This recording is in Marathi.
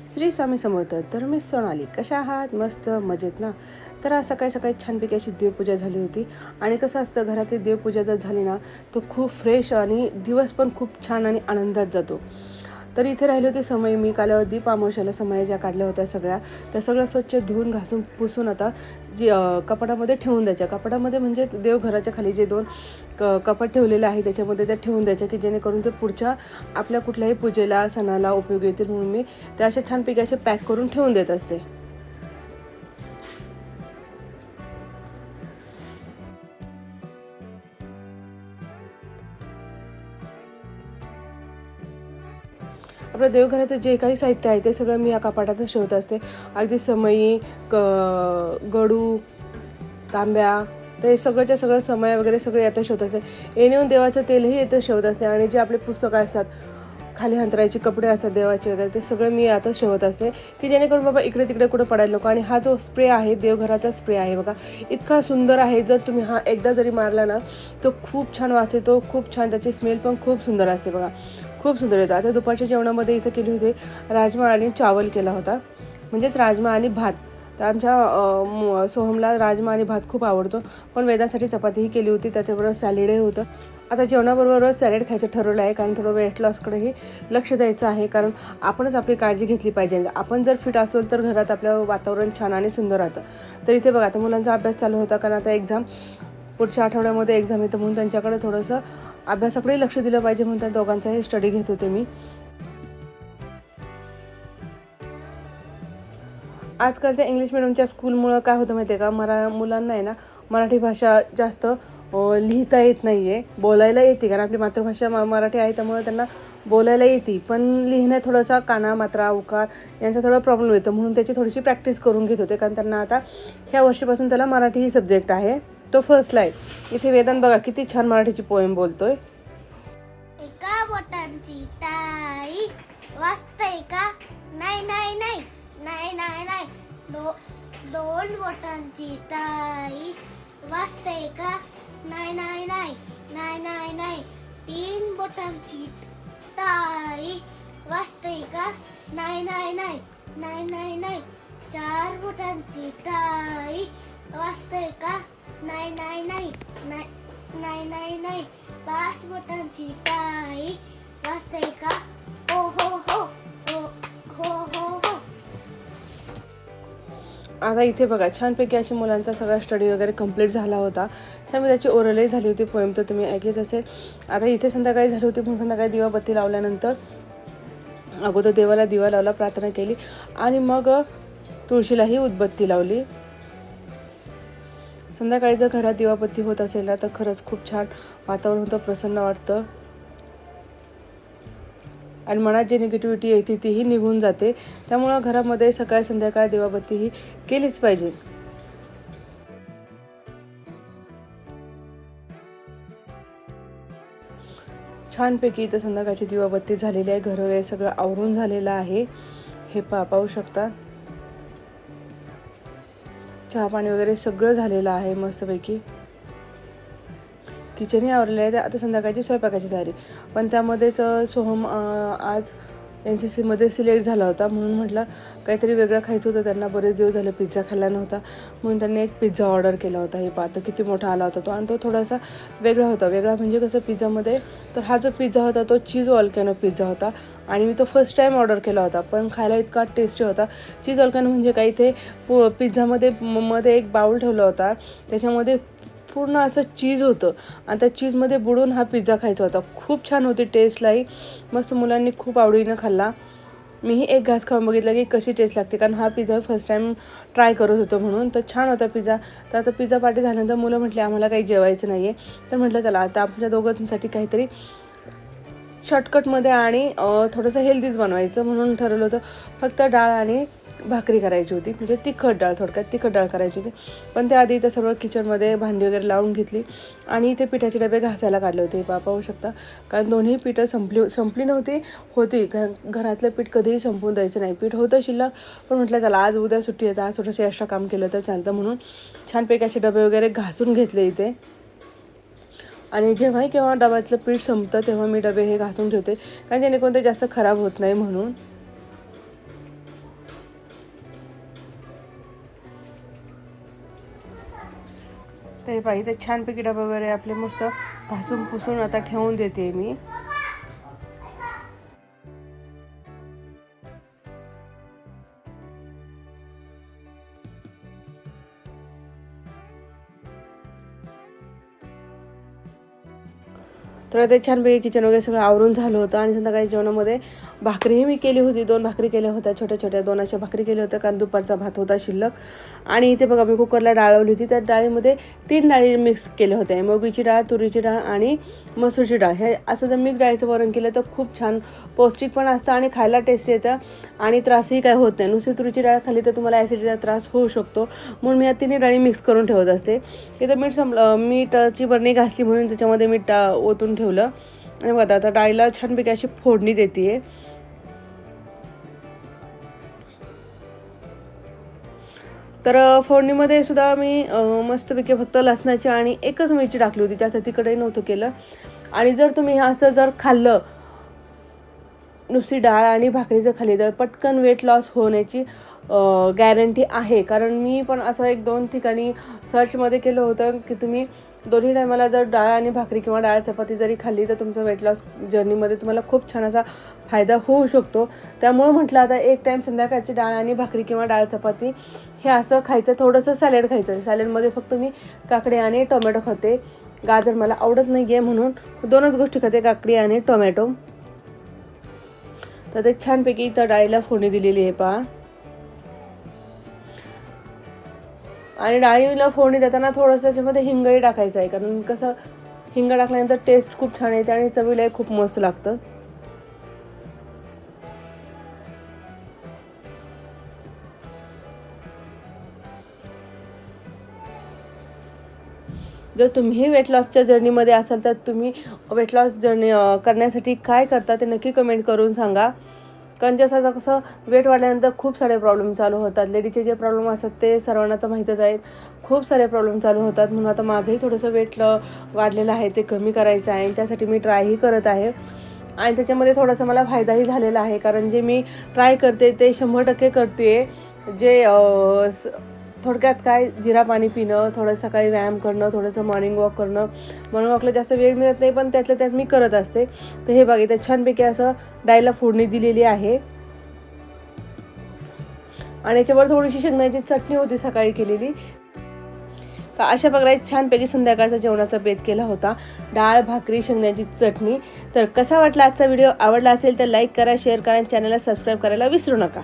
श्री स्वामी समर्थ तर मी सोनाली. कशा आहात? मस्त मजेत ना? तर आज सकाळी सकाळी छानपैकी अशी देवपूजा झाली होती. आणि कसं असतं घरातली देवपूजा जर झाली ना तर खूप फ्रेश आणि दिवस पण खूप छान आणि आनंदात जातो. तर इथे राहिले होते समय. मी काल दीप अमावश्याला समय ज्या काढल्या होत्या सगळ्या त्या सगळ्या स्वच्छ धुवून घासून पुसून आता जी कपाटामध्ये ठेवून द्यायच्या. कपाटामध्ये म्हणजे देवघराच्या खाली जे दोन क कपाट ठेवलेले आहे त्याच्यामध्ये त्या ठेवून द्यायच्या की जेणेकरून ते पुढच्या आपल्या कुठल्याही पूजेला सणाला उपयोगी येतील म्हणून मी त्या अशा छानपैकी असे पॅक करून ठेवून देत असते. आपलं देवघराचं जे काही साहित्य आहे ते सगळं मी या कपाटातच ठेवत असते. अगदी समई क गडू तांब्या ते सगळंच्या सगळं समय वगैरे सगळे यातच ठेवत असते. येऊन देवाचं तेलही येतं ठेवत असते आणि जे आपले पुस्तकं असतात खाली अंतरायचे कपडे असतात देवाचे वगैरे ते सगळं मी आता ठेवत असते. की जेणेकरून बाबा इकडे तिकडे कुठं पडायला नको. आणि हा जो स्प्रे आहे देवघराचा स्प्रे आहे बघा इतका सुंदर आहे. जर तुम्ही हा एकदा जरी मारला ना तो खूप छान वास येतो खूप छान त्याची स्मेल पण खूप सुंदर असते बघा. खूप सुंदर येतं. आता दुपारच्या जेवणामध्ये इथं केली होती राजमा आणि चावल केला होता. म्हणजेच राजमा आणि भात. तर आमच्या सोहमला राजमा आणि भात खूप आवडतो. पण वेदांसाठी चपातीही केली होती त्याच्याबरोबर सॅलेडही होतं. आता जेवणाबरोबर सॅलेड खायचं ठरवलं आहे कारण थोडं वेट लॉसकडेही लक्ष द्यायचं आहे. कारण आपणच आपली काळजी घेतली पाहिजे. आपण जर फिट असेल तर घरात आपलं वातावरण छान आणि सुंदर राहतं. तर इथे बघा आता मुलांचा अभ्यास चालू होता कारण आता एक्झाम पुढच्या आठवड्यामध्ये एक्झाम येतं म्हणून त्यांच्याकडे थोडंसं अभ्यासाकडे लक्ष दिलं पाहिजे म्हणून त्या दोघांचाही स्टडी घेत होते मी. आजकालच्या इंग्लिश मिडियमच्या स्कूलमुळं काय होतं माहिती आहे का? मरा मुलांना आहे ना मराठी भाषा जास्त लिहिता येत नाही आहे बोलायला येते. कारण आपली मातृभाषा म मराठी आहे त्यामुळे त्यांना बोलायला येते. पण लिहिण्यात थोडासा काना मात्रा उकार यांचा थोडा प्रॉब्लेम येतो. म्हणून त्याची थोडीशी प्रॅक्टिस करून घेत होते. कारण त्यांना आता ह्या वर्षीपासून त्याला मराठी ही सब्जेक्ट आहे. तो फर्स्ट लाईन इथे वेदांत बघा किती छान मराठीची पोएम बोलतोय एका बोटांची टाळी वाजतय का नाही नाही नाही नाही नाही नाही दो दोन बोटांची टाळी वाजतय का नाही नाही नाही नाही नाही नाही तीन बोटांची टाळी वाजतय का नाही नाही नाही नाही नाही नाही चार बोटांची टाळी वाजतय का नाही नाही नाही. नाही नाही नाही पाच बोटांची टाळी. का? ओ हो हो. हो हो हो हो. आता इथे बघा छानपैकी अशी मुलांचा सगळा स्टडी वगैरे कंप्लीट झाला होता. छान त्याची ओरलही झाली होती पोएम तर तुम्ही ऐकलीच असेल. आता इथे संध्याकाळी झाली होती म्हणून संध्याकाळी दिवाबत्ती लावल्यानंतर अगोदर देवाला दिवा लावला प्रार्थना केली. आणि मग तुळशीलाही उदबत्ती लावली. संध्याकाळी जर घरात दिवाबत्ती होत असेल ना तर खरंच खूप छान वातावरण होतं प्रसन्न वाटतं. आणि मनात जी निगेटिव्हिटी येते तीही निघून जाते. त्यामुळं घरामध्ये सकाळ संध्याकाळ दिवाबत्ती ही केलीच पाहिजे. छानपैकी इथं संध्याकाळची दिवाबत्ती झालेली आहे. घर वगैरे सगळं आवरून झालेलं आहे. हे पा पाहू शकता. चहा पाणी वगैरे सगळं झालेलं आहे मस्तपैकी. किचनही आवरलेलं आहे. आता संध्याकाळची स्वयंपाकाची तयारी. पण त्यामध्येच सोहम आज एन सी सीमध्ये सिलेक्ट झाला होता. म्हणून म्हटलं काहीतरी वेगळं खायचं होतं. त्यांना बरेच दिवस झाले पिझ्झा खाल्ला नव्हता. म्हणून त्यांनी एक पिझ्झा ऑर्डर केला होता. हे पाहतो किती मोठा आला होता तो. आणि तो थोडासा वेगळा होता. वेगळा म्हणजे कसं पिझ्झामध्ये तर हा जो पिझ्झा होता तो चीज ऑलकॅनो पिझ्झा होता. आणि मी तो फर्स्ट टाईम ऑर्डर केला होता. पण खायला इतका टेस्टी होता. चीज ऑलकॅनो म्हणजे काही ते पो पिझ्झामध्ये म- मध्ये एक बाऊल ठेवला होता. त्याच्यामध्ये पूर्ण असं चीज होतं. आणि त्या चीजमध्ये बुडून हा पिझ्झा खायचा होता. खूप छान होती टेस्टलाही मस्त मुलांनी खूप आवडीनं खाल्ला. मीही एक घास खाऊन बघितला की कशी टेस्ट लागते. कारण हा पिझ्झा फर्स्ट टाईम ट्राय करत होतो म्हणून. तर छान होता पिझ्झा. तर आता पिझ्झा पार्टी झाल्यानंतर मुलं म्हटले आम्हाला काही जेवायचं नाही आहे तर म्हटलं चला आता आमच्या दोघांसाठी काहीतरी शॉर्टकटमध्ये आणि थोडंसं हेल्दीच बनवायचं. म्हणून ठरवलं होतं. फक्त डाळ आणि भाकरी करायची होती. म्हणजे तिखट डाळ थोडक्यात तिखट डाळ करायची होती. पण त्याआधी इथं सर्व किचनमध्ये भांडी वगैरे लावून घेतली. आणि इथे पिठाचे डबे घासायला काढले होते. पा पाहू शकता. कारण दोन्ही पिठं संपली संपली नव्हती होती. घर घरातलं पीठ कधीही संपवून द्यायचं नाही. पीठ होतं शिल्लक. पण म्हटलं चला आज उद्या सुट्टी येतं आज थोडंसं एक्स्ट्रा काम केलं तर चालतं. म्हणून छानपैकी असे डबे वगैरे घासून घेतले इथे. आणि जेव्हाही केव्हा डब्यातलं पीठ संपतं तेव्हा मी डबे हे घासून ठेवते. कारण जेणेकरून ते जास्त खराब होत नाही म्हणून. तर हे पाहिजे छानपैकी डबा वगैरे आपले मस्त घासून पुसून आता ठेवून देते मी. तर ते छानपैकी किचन वगैरे सगळं आवरून झालं होतं आणि संध्याकाळी जेवणामध्ये भाकरीही मी केली होती दोन भाकरी केल्या होत्या छोट्या छोट्या दोन अशा भाकरी केल्या होत्या कारण दुपारचा भात होता शिल्लक. आणि इथे बघा मी कुकरला डाळवली होती त्या डाळीमध्ये तीन डाळी मिक्स केल्या होत्या मोगीची डाळ तुरीची डाळ आणि मसूरची डाळ. हे असं जर मिक्स डाळीचं वरण केलं तर खूप छान पौष्टिक पण असतं आणि खायला टेस्ट येतं आणि त्रासही काय होत नाही. नुसती तुरीची डाळ खाली तर तुम्हाला ॲसिडीचा त्रास होऊ शकतो. म्हणून मी या तिन्ही डाळी मिक्स करून ठेवत असते. इथं मीठ संपलं मीठाची बरणी घासली म्हणून त्याच्यामध्ये मीठ ओतून ठेवलं. आणि बघा आता डाळीला छानपैकी अशी फोडणी देते आहे तर फोडणीमध्ये सुद्धा मी मस्तपैकी फक्त लसणाची आणि एकच मिरची टाकली होती त्यासाठी तिकडे नव्हतं केलं. आणि जर तुम्ही असं जर खाल्लं नुसती डाळ आणि भाकरीचं खाल्ली तर पटकन वेट लॉस होण्याची गॅरंटी आहे. कारण मी पण असं एक दोन ठिकाणी सर्चमध्ये केलं होतं की तुम्ही दोन्ही टायमाला जर डाळ आणि भाकरी किंवा डाळ चपाती जरी खाल्ली तर तुमचं वेट लॉस जर्नीमध्ये तुम्हाला खूप छान असा फायदा होऊ शकतो. त्यामुळे म्हटलं आता एक टाईम संध्याकाळची डाळ आणि भाकरी किंवा डाळ चपाती हे असं खायचं थोडंसं सॅलेड खायचं. सॅलेडमध्ये फक्त मी काकडी आणि टोमॅटो खाते. गाजर मला आवडत नाही आहे म्हणून दोनच गोष्टी खाते काकडी आणि टोमॅटो तर ते छानपैकी इथं डाळीला फोडणी दिलेली आहे पहा. आणि डाळीला फोडणी देताना थोडंसं त्याच्यामध्ये हिंगही टाकायचं आहे. कारण कसं हिंग टाकल्यानंतर टेस्ट खूप छान येते आणि चवीलाही खूप मस्त लागतं. जर तुम्ही वेट लॉसच्या जर्नीमध्ये असाल तर तुम्ही वेट लॉस जर्नी करण्यासाठी काय करता ते नक्की कमेंट करून सांगा. कारण जसं कसं वेट वाढल्यानंतर खूप सारे प्रॉब्लेम चालू होतात. लेडीचे जे प्रॉब्लेम असतात ते सर्वांना तर माहीतच आहेत. खूप सारे प्रॉब्लेम चालू होतात. म्हणून आता माझंही थोडंसं वेट वाढलेलं आहे. ते कमी करायचं आहे. त्यासाठी मी ट्रायही करत आहे. आणि त्याच्यामध्ये थोडासा मला फायदाही झालेला आहे. कारण जे मी ट्राय करते ते शंभर टक्के करते जे स- थोडक्यात काय जिरा पाणी पिणं थोडं सकाळी व्यायाम करणं थोडंसं मॉर्निंग वॉक करणं. मॉर्निंग वॉकला जास्त वेळ मिळत नाही पण त्यातल्या त्यात मी करत असते. तर हे बघा इथं छानपैकी असं डायला फोडणी दिलेली आहे. आणि याच्यावर थोडीशी शेंगण्याची चटणी होती सकाळी केलेली. तर अशा प्रकारे छानपैकी संध्याकाळचा जेवणाचा बेत केला होता. डाळ भाकरी शेंगण्याची चटणी. तर कसा वाटला आजचा व्हिडिओ? आवडला असेल तर लाईक करा शेअर करा आणि चॅनलला सबस्क्राईब करायला विसरू नका.